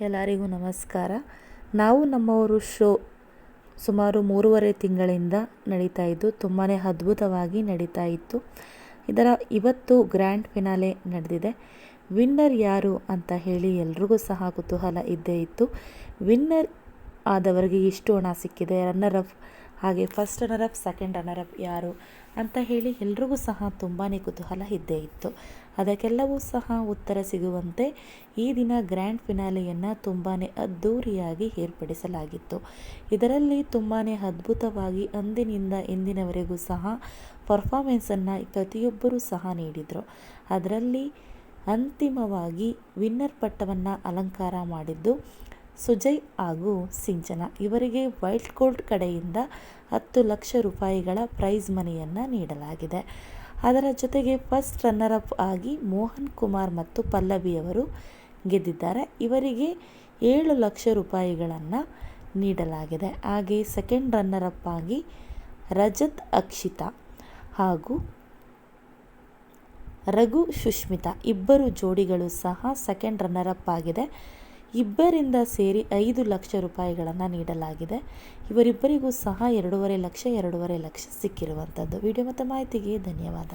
ಎಲ್ಲರಿಗೂ ನಮಸ್ಕಾರ. ನಾವು ನಮ್ಮವರು ಶೋ ಸುಮಾರು ಮೂರುವರೆ ತಿಂಗಳಿಂದ ನಡೀತಾ ಇದ್ದು ತುಂಬಾ ಅದ್ಭುತವಾಗಿ ನಡೀತಾ ಇತ್ತು. ಇದರ ಇವತ್ತು ಗ್ರ್ಯಾಂಡ್ ಫಿನಾಲೆ ನಡೆದಿದೆ. ವಿನ್ನರ್ ಯಾರು ಅಂತ ಹೇಳಿ ಎಲ್ರಿಗೂ ಸಹ ಕುತೂಹಲ ಇದ್ದೇ ಇತ್ತು. ವಿನ್ನರ್ ಆದವರಿಗೆ ಇಷ್ಟು ಹಣ ಸಿಕ್ಕಿದೆ. ರನ್ನರ್ ಅಪ್ ಹಾಗೆ first runner up second runner up ಯಾರು ಅಂತ ಹೇಳಿ ಎಲ್ರಿಗೂ ಸಹ ತುಂಬಾ ಕುತೂಹಲ ಇದ್ದೇ ಇತ್ತು. ಅದಕ್ಕೆಲ್ಲವೂ ಸಹ ಉತ್ತರ ಸಿಗುವಂತೆ ಈ ದಿನ ಗ್ರ್ಯಾಂಡ್ ಫಿನಾಲೆಯನ್ನು ತುಂಬಾ ಅದ್ಧೂರಿಯಾಗಿ ಏರ್ಪಡಿಸಲಾಗಿತ್ತು. ಇದರಲ್ಲಿ ತುಂಬಾ ಅದ್ಭುತವಾಗಿ ಅಂದಿನಿಂದ ಇಂದಿನವರೆಗೂ ಸಹ ಪರ್ಫಾಮೆನ್ಸನ್ನು ಪ್ರತಿಯೊಬ್ಬರೂ ಸಹ ನೀಡಿದರು. ಅದರಲ್ಲಿ ಅಂತಿಮವಾಗಿ ವಿನ್ನರ್ ಪಟ್ಟವನ್ನು ಅಲಂಕಾರ ಮಾಡಿದ್ದು ಸುಜಯ್ ಹಾಗೂ ಸಿಂಚನ ಇವರಿಗೆ ವೈಲ್ಡ್ ಕೋರ್ಟ್ ಕಡೆಯಿಂದ ಹತ್ತು ಲಕ್ಷ ರೂಪಾಯಿಗಳ ಪ್ರೈಸ್ ಮನಿಯನ್ನು ನೀಡಲಾಗಿದೆ. ಅದರ ಜೊತೆಗೆ ಫಸ್ಟ್ ರನ್ನರ್ ಅಪ್ ಆಗಿ ಮೋಹನ್ ಕುಮಾರ್ ಮತ್ತು ಪಲ್ಲವಿಯವರು ಗೆದ್ದಿದ್ದಾರೆ. ಇವರಿಗೆ ಏಳು ಲಕ್ಷ ರೂಪಾಯಿಗಳನ್ನು ನೀಡಲಾಗಿದೆ. ಹಾಗೆ ಸೆಕೆಂಡ್ ರನ್ನರ್ ಅಪ್ ಆಗಿ ರಜತ್, ಅಕ್ಷಿತಾ ಹಾಗೂ ರಘು ಸುಷ್ಮಿತಾ ಇಬ್ಬರು ಜೋಡಿಗಳು ಸಹ ಸೆಕೆಂಡ್ ರನ್ನರ್ ಅಪ್ ಆಗಿದೆ. ಇಬ್ಬರಿಂದ ಸೇರಿ ಐದು ಲಕ್ಷ ರೂಪಾಯಿಗಳನ್ನು ನೀಡಲಾಗಿದೆ. ಇವರಿಬ್ಬರಿಗೂ ಸಹ ಎರಡೂವರೆ ಲಕ್ಷ ಎರಡೂವರೆ ಲಕ್ಷ ಸಿಕ್ಕಿರುವಂಥದ್ದು ವಿಡಿಯೋ ಮತ್ತು ಮಾಹಿತಿಗೆ ಧನ್ಯವಾದ.